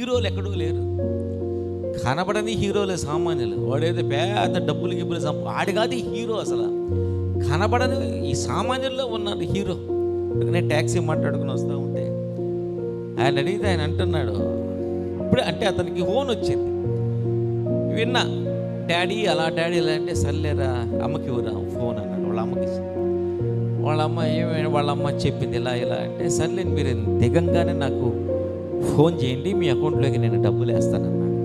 హీరోలు ఎక్కడూ లేరు. కనబడని హీరోలే సామాన్యులు. వాడేదో పెద్ద డబ్బులు గిబ్బులు సంప ఆడి కాదు హీరో అసలు. కనబడని ఈ సామాన్యుల్లో ఉన్నాడు హీరో. నేను ట్యాక్సీ మాట్లాడుకుని వస్తూ ఉంటే. ఆయన అడిగితే ఆయన అంటున్నాడు ఇప్పుడే అంటే అతనికి ఫోన్ వచ్చింది. విన్నా డాడీ అలా డాడీ ఇలా అంటే సర్లేరా అమ్మకి ఇవ్వరా ఫోన్ అన్నాడు వాళ్ళ అమ్మకి. వాళ్ళ అమ్మ ఏమైనా వాళ్ళ అమ్మ చెప్పింది ఇలా ఇలా అంటే సర్లేని మీరు దిగంగానే నాకు ఫోన్ చేయండి మీ అకౌంట్లోకి నేను డబ్బులు వేస్తానన్నాడు.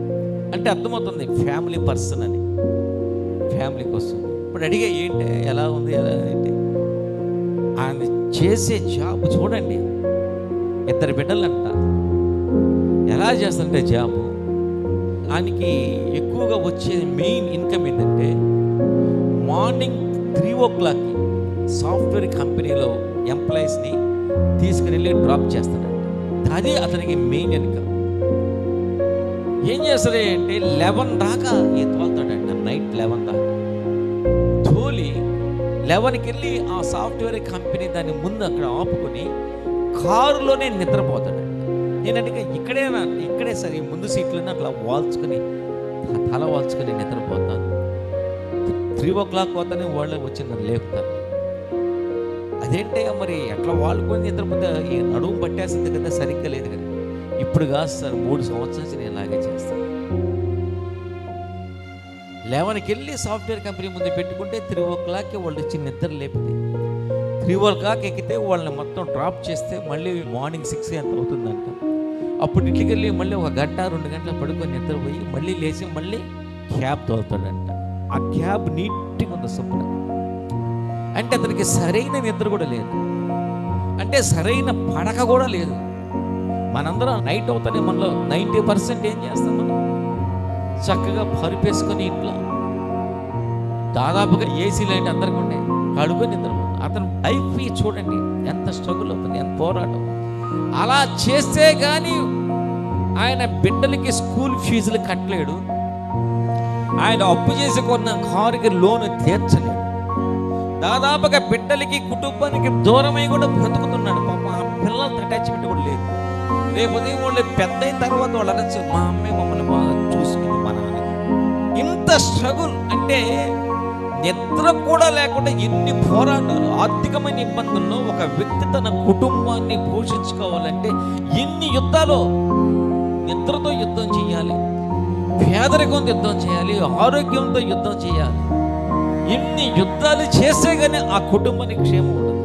అంటే అర్థమవుతుంది ఫ్యామిలీ పర్సన్ అని. ఫ్యామిలీ కోసం. ఇప్పుడు అడిగా ఏంటి ఎలా ఉంది ఎలా ఏంటి ఆయన చేసే జాబ్ చూడండి. ఇద్దరు బిడ్డలంట. ఎలా చేస్తుంటే జాబు? ఆయనకి ఎక్కువగా వచ్చే మెయిన్ ఇన్కమ్ ఏంటంటే మార్నింగ్ త్రీ ఓ క్లాక్కి సాఫ్ట్వేర్ కంపెనీలో ఎంప్లాయీస్ని తీసుకుని వెళ్ళి డ్రాప్ చేస్తాను అది అతనికి మెయిన్ వెనుక ఏం చేస్తాడు అంటే లెవెన్ దాకా ఈ తోలుతాడంట నైట్ లెవెన్ దాకా. తోలి లెవెన్కి వెళ్ళి ఆ సాఫ్ట్వేర్ కంపెనీ దాని ముందు అక్కడ ఆపుకొని కారులోనే నిద్రపోతాడంట. నేను ఇక్కడే ఇక్కడేనా ఇక్కడే సరే ముందు సీట్లోనే అట్లా వాల్చుకొని తల వాల్చుకొని నిద్రపోతాను. త్రీ ఓ క్లాక్ పోతానే వాళ్ళు వచ్చి నన్ను లేపుతాను. అదేంటే మరి అట్లా వాళ్ళకొని నిద్రపోతే ఈ నడుము పట్టేస్తుంది కదా సరిగ్గా లేదు కదా. ఇప్పుడు కాదు సార్ మూడు సంవత్సరాల నుంచి నేను ఇలాగే చేస్తాను. లెవెన్కి వెళ్ళి సాఫ్ట్వేర్ కంపెనీ ముందు పెట్టుకుంటే త్రీ ఓ క్లాక్కి వాళ్ళు వచ్చి నిద్ర లేపితే త్రీ ఓ క్లాక్ ఎక్కితే వాళ్ళని మొత్తం డ్రాప్ చేస్తే మళ్ళీ మార్నింగ్ సిక్స్ ఎంత అవుతుందంట. అప్పుడు ఇంటికి వెళ్ళి మళ్ళీ ఒక గంట రెండు గంటల పడుకొని నిద్రపోయి మళ్ళీ లేచి మళ్ళీ క్యాబ్ తోలుతాడంట. ఆ క్యాబ్ నీట్గా ఉంది శుభ్రం అంటే అతనికి సరైన నిద్ర కూడా లేదు. అంటే సరైన పడక కూడా లేదు. మనందరం నైట్ అవుతానే మనలో నైంటీ పర్సెంట్ ఏం చేస్తాం మనం? చక్కగా పరిపేసుకొని ఇంట్లో. దాదాపుగా ఏసీ లైట్ అందరికి ఉండే. కడుకొని నిద్ర అతను లైఫ్ చూడండి ఎంత స్ట్రగుల్ అవుతుంది ఎంత పోరాటం. అలా చేస్తే కానీ ఆయన బిడ్డలకి స్కూల్ ఫీజులు కట్టలేడు. ఆయన అప్పు చేసి కొన్న కారుకి లోన్ తీర్చలేడు దాదాపుగా బిడ్డలకి కుటుంబానికి దూరమై కూడా బ్రతుకుతున్నాడు. పాప ఆ పిల్లలతో అటాచ్మెంట్ కూడా లేదు. రేపు ఉదయం వాళ్ళు పెద్ద అయిన తర్వాత వాళ్ళు అనొచ్చు మా అమ్మాయి మమ్మల్ని బాగా చూసుకుంది మా నాన్న. ఇంత స్ట్రగుల్ అంటే నిద్ర కూడా లేకుండా ఎన్ని పోరాటాలు ఆర్థికమైన ఇబ్బందుల్లో ఒక వ్యక్తి తన కుటుంబాన్ని పోషించుకోవాలంటే ఎన్ని యుద్ధాలు నిద్రతో యుద్ధం చేయాలి పేదరికంతో యుద్ధం చేయాలి ఆరోగ్యంతో యుద్ధం చేయాలి. ఇన్ని యుద్ధాలు చేస్తే కానీ ఆ కుటుంబానికి క్షేమం ఉండదు.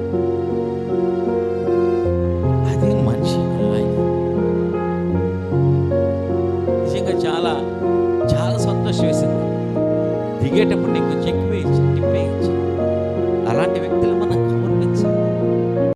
అది మనిషి లైఫ్ నిజంగా చాలా చాలా సంతోషం వేసింది. దిగేటప్పుడు నీకు చెక్ వేయించి టిప్ వేయించి అలాంటి వ్యక్తులు మనం